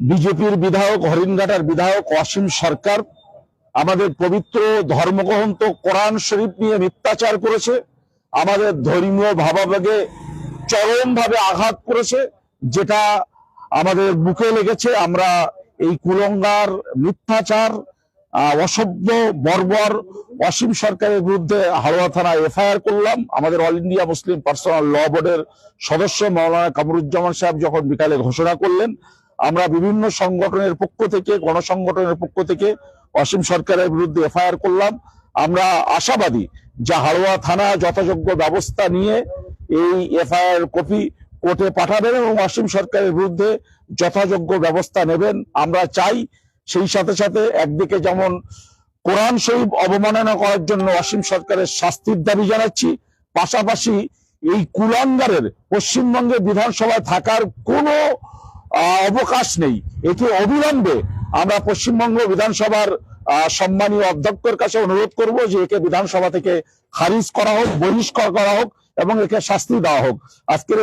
বিজেপির বিধায়ক, হরিণঘাটার বিধায়ক, অসীম সরকার আমাদের পবিত্র ধর্মগ্রন্থ কোরআন শরীফ নিয়ে মিথ্যাচার করেছে, আমাদের ধর্মীয় ভাবাবেগে চরমভাবে আঘাত করেছে, যেটা আমাদের বুকে লেগেছে। আমরা এই কুলঙ্গার মিথ্যাচার অসভ্য, বর্বর অসীম সরকারের বিরুদ্ধে হাড়োয়া থানায় এফআইআর করলাম। আমাদের All India Muslim Personal Law বোর্ডের সদস্য মৌলানা কামরুজ্জামান সাহেব যখন বিকালে ঘোষণা করলেন আমরা বিভিন্ন সংগঠনের পক্ষ থেকে, গণসংগঠনের পক্ষ থেকে অসীম সরকারের বিরুদ্ধে এফআইআর করলাম। আমরা আশাবাদী যে হাড়োয়া থানা যথাযোগ্য ব্যবস্থা নিয়ে এই এফআইআর কপি কোর্টে পাঠাবেন এবং অসীম সরকারের বিরুদ্ধে যথাযোগ্য ব্যবস্থা নেবেন। আমরা চাই সেই সাথে সাথে একদিকে যেমন কোরআন শরীফ অবমাননা করার জন্য অসীম সরকারের শাস্তির দাবি জানাচ্ছি, পাশাপাশি এই কুলাঙ্গারের পশ্চিমবঙ্গে বিধানসভায় থাকার কোনো অবকাশ নেই। এটি অবিলম্বে আমরা পশ্চিমবঙ্গ বিধানসভার সম্মানীয় অধ্যক্ষের কাছে অনুরোধ করব যে একে বিধানসভা থেকে খারিজ করা হোক, বহিষ্কার করা হোক এবং একে শাস্তি দেওয়া হোক। আজকের